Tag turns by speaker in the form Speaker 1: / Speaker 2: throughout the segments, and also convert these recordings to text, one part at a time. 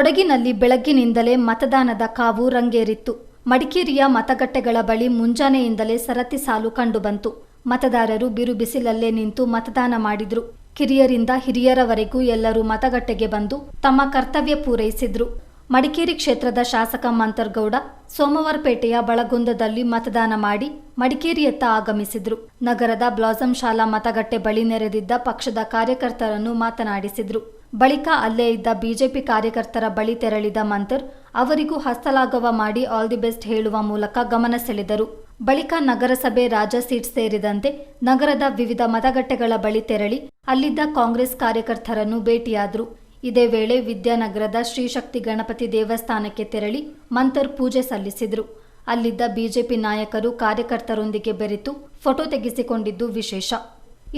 Speaker 1: ಕೊಡಗಿನಲ್ಲಿ ಬೆಳಗ್ಗಿನಿಂದಲೇ ಮತದಾನದ ಕಾವು ರಂಗೇರಿತ್ತು. ಮಡಿಕೇರಿಯ ಮತಗಟ್ಟೆಗಳ ಬಳಿ ಮುಂಜಾನೆಯಿಂದಲೇ ಸರತಿ ಸಾಲು ಕಂಡುಬಂತು. ಮತದಾರರು ಬಿರುಬಿಸಿಲಲ್ಲೇ ನಿಂತು ಮತದಾನ ಮಾಡಿದ್ರು. ಕಿರಿಯರಿಂದ ಹಿರಿಯರವರೆಗೂ ಎಲ್ಲರೂ ಮತಗಟ್ಟೆಗೆ ಬಂದು ತಮ್ಮ ಕರ್ತವ್ಯ ಪೂರೈಸಿದ್ರು. ಮಡಿಕೇರಿ ಕ್ಷೇತ್ರದ ಶಾಸಕ ಮಂತರ್ಗೌಡ ಸೋಮವಾರಪೇಟೆಯ ಬಳಗುಂದದಲ್ಲಿ ಮತದಾನ ಮಾಡಿ ಮಡಿಕೇರಿಯತ್ತ ಆಗಮಿಸಿದ್ರು. ನಗರದ ಬ್ಲಾಸಂ ಶಾಲಾ ಮತಗಟ್ಟೆ ಬಳಿ ನೆರೆದಿದ್ದ ಪಕ್ಷದ ಕಾರ್ಯಕರ್ತರನ್ನು ಮಾತನಾಡಿಸಿದ್ರು. ಬಳಿಕ ಅಲ್ಲೇ ಇದ್ದ ಬಿಜೆಪಿ ಕಾರ್ಯಕರ್ತರ ಬಳಿ ತೆರಳಿದ ಮಂತರ್, ಅವರಿಗೂ ಹಸ್ತಲಾಘವ ಮಾಡಿ ಆಲ್ ದಿ ಬೆಸ್ಟ್ ಹೇಳುವ ಮೂಲಕ ಗಮನ ಸೆಳೆದರು. ಬಳಿಕ ನಗರಸಭೆ ರಾಜ ಸೀಟ್ ಸೇರಿದಂತೆ ನಗರದ ವಿವಿಧ ಮತಗಟ್ಟೆಗಳ ಬಳಿ ತೆರಳಿ ಅಲ್ಲಿದ್ದ ಕಾಂಗ್ರೆಸ್ ಕಾರ್ಯಕರ್ತರನ್ನು ಭೇಟಿಯಾದರು. ಇದೇ ವೇಳೆ ವಿದ್ಯಾನಗರದ ಶ್ರೀಶಕ್ತಿ ಗಣಪತಿ ದೇವಸ್ಥಾನಕ್ಕೆ ತೆರಳಿ ಮಂತರ್ ಪೂಜೆ ಸಲ್ಲಿಸಿದರು. ಅಲ್ಲಿದ್ದ ಬಿಜೆಪಿ ನಾಯಕರು ಕಾರ್ಯಕರ್ತರೊಂದಿಗೆ ಬೆರೆತು ಫೋಟೋ ತೆಗೆಸಿಕೊಂಡಿದ್ದು ವಿಶೇಷ.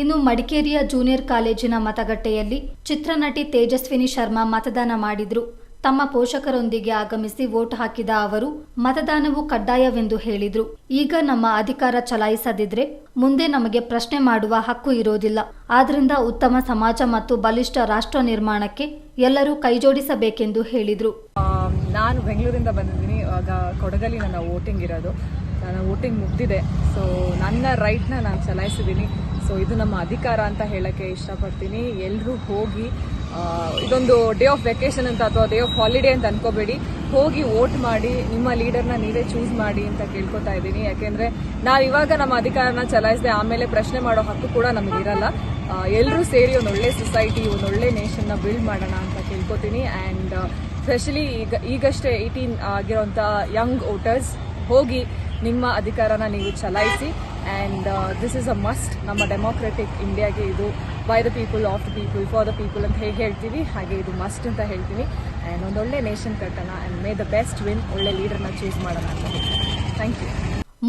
Speaker 1: ಇನ್ನು ಮಡಿಕೇರಿಯ ಜೂನಿಯರ್ ಕಾಲೇಜಿನ ಮತಗಟ್ಟೆಯಲ್ಲಿ ಚಿತ್ರನಟಿ ತೇಜಸ್ವಿನಿ ಶರ್ಮಾ ಮತದಾನ ಮಾಡಿದ್ರು. ತಮ್ಮ ಪೋಷಕರೊಂದಿಗೆ ಆಗಮಿಸಿ ವೋಟ್ ಹಾಕಿದ ಅವರು, ಮತದಾನವು ಕಡ್ಡಾಯವೆಂದು ಹೇಳಿದ್ರು. ಈಗ ನಮ್ಮ ಅಧಿಕಾರ ಚಲಾಯಿಸದಿದ್ರೆ ಮುಂದೆ ನಮಗೆ ಪ್ರಶ್ನೆ ಮಾಡುವ ಹಕ್ಕು ಇರೋದಿಲ್ಲ. ಆದ್ರಿಂದ ಉತ್ತಮ ಸಮಾಜ ಮತ್ತು ಬಲಿಷ್ಠ ರಾಷ್ಟ್ರ ನಿರ್ಮಾಣಕ್ಕೆ ಎಲ್ಲರೂ ಕೈಜೋಡಿಸಬೇಕೆಂದು ಹೇಳಿದ್ರು.
Speaker 2: ನಾನು ಬೆಂಗಳೂರಿಂದ ಬಂದಿದ್ದೀನಿ. ಕೊಡಗಲ್ಲಿ ನನ್ನ ವೋಟಿಂಗ್ ಇರೋದು. ನನ್ನ ವೋಟಿಂಗ್ ಮುಗ್ದಿದೆ. ಸೊ ನನ್ನ ರೈಟ್ನ ನಾನು ಚಲಾಯಿಸಿದ್ದೀನಿ. ಸೊ ಇದು ನಮ್ಮ ಅಧಿಕಾರ ಅಂತ ಹೇಳೋಕ್ಕೆ ಇಷ್ಟಪಡ್ತೀನಿ. ಎಲ್ಲರೂ ಹೋಗಿ ಇದೊಂದು ಡೇ ಆಫ್ ವೆಕೇಶನ್ ಅಂತ ಅಥವಾ ಡೇ ಆಫ್ ಹಾಲಿಡೇ ಅಂತ ಅನ್ಕೋಬೇಡಿ. ಹೋಗಿ ವೋಟ್ ಮಾಡಿ, ನಿಮ್ಮ ಲೀಡರ್ನ ನೀವೇ ಚೂಸ್ ಮಾಡಿ ಅಂತ ಕೇಳ್ಕೊತಾ ಇದ್ದೀನಿ. ಯಾಕೆಂದರೆ ನಾವು ಇವಾಗ ನಮ್ಮ ಅಧಿಕಾರನ ಚಲಾಯಿಸದೆ ಆಮೇಲೆ ಪ್ರಶ್ನೆ ಮಾಡೋ ಹಕ್ಕು ಕೂಡ ನಮಗಿರಲ್ಲ ಎಲ್ಲರೂ ಸೇರಿ ಒಂದು ಒಳ್ಳೆ ಸೊಸೈಟಿ ಒಂದು ಒಳ್ಳೆ ನೇಷನ್ನ ಬಿಲ್ಡ್ ಮಾಡೋಣ ಅಂತ ಕೇಳ್ಕೊತೀನಿ. ಆ್ಯಂಡ್ ಸ್ಪೆಷಲಿ ಈಗ, ಈಗಷ್ಟೇ ಏಯ್ಟೀನ್ ಆಗಿರೋಂಥ ಯಂಗ್ ವೋಟರ್ಸ್ ಹೋಗಿ ನಿಮ್ಮ ಅಧಿಕಾರನ ನೀವು ಚಲಾಯಿಸಿ. And this is a must ನಮ್ಮ ಡೆಮೋಕ್ರೆಟಿಕ್ ಇಂಡಿಯಾಗೆ ಇದು by the people of the people for the people ಅಂತ ಹೇಗೆ ಹೇಳ್ತೀವಿ. ಹಾಗೆ ಇದು ಮಸ್ಟ್ ಅಂತ ಹೇಳ್ತೀನಿ ಆ್ಯಂಡ್ ಒಂದೊಳ್ಳೆ ನೇಷನ್ ಕಟ್ಟೋಣ. And may the best win ಒಳ್ಳೆ ಲೀಡರ್ನ ಚೂಸ್ ಮಾಡೋಣ ಅಂತ ಥ್ಯಾಂಕ್ ಯು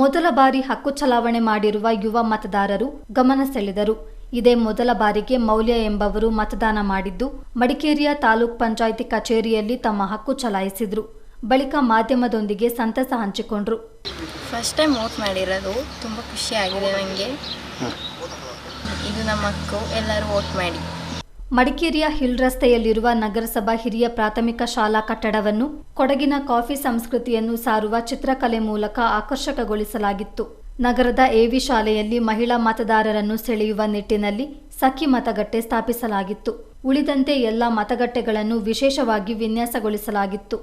Speaker 1: ಮೊದಲ ಬಾರಿ ಹಕ್ಕು ಚಲಾವಣೆ ಮಾಡಿರುವ ಯುವ ಮತದಾರರು ಗಮನ ಸೆಳೆದರು. ಇದೇ ಮೊದಲ ಬಾರಿಗೆ ಮೌಲ್ಯ ಎಂಬವರು ಮತದಾನ ಮಾಡಿದ್ದು, ಮಡಿಕೇರಿಯ ತಾಲೂಕ್ ಪಂಚಾಯಿತಿ ಕಚೇರಿಯಲ್ಲಿ ತಮ್ಮ ಹಕ್ಕು ಚಲಾಯಿಸಿದ್ರು. ಬಳಿಕ ಮಾಧ್ಯಮದೊಂದಿಗೆ ಸಂತಸ ಹಂಚಿಕೊಂಡ್ರು.
Speaker 3: ಫಸ್ಟ್ ಟೈಮ್ ವೋಟ್ ಮಾಡಿರೋದು ತುಂಬ ಖುಷಿಯಾಗಿದೆ ನನಗೆ ಇದು ನಮ್ಮ ಹಕ್ಕು ಎಲ್ಲರೂ ವೋಟ್ ಮಾಡಿ.
Speaker 1: ಮಡಿಕೇರಿಯ ಹಿಲ್ ರಸ್ತೆಯಲ್ಲಿರುವ ನಗರಸಭಾ ಹಿರಿಯ ಪ್ರಾಥಮಿಕ ಶಾಲಾ ಕಟ್ಟಡವನ್ನು ಕೊಡಗಿನ ಕಾಫಿ ಸಂಸ್ಕೃತಿಯನ್ನು ಸಾರುವ ಚಿತ್ರಕಲೆ ಮೂಲಕ ಆಕರ್ಷಕಗೊಳಿಸಲಾಗಿತ್ತು. ನಗರದ ಎವಿ ಶಾಲೆಯಲ್ಲಿ ಮಹಿಳಾ ಮತದಾರರನ್ನು ಸೆಳೆಯುವ ನಿಟ್ಟಿನಲ್ಲಿ ಸಖಿ ಮತಗಟ್ಟೆ ಸ್ಥಾಪಿಸಲಾಗಿತ್ತು. ಉಳಿದಂತೆ ಎಲ್ಲ ಮತಗಟ್ಟೆಗಳನ್ನು ವಿಶೇಷವಾಗಿ ವಿನ್ಯಾಸಗೊಳಿಸಲಾಗಿತ್ತು.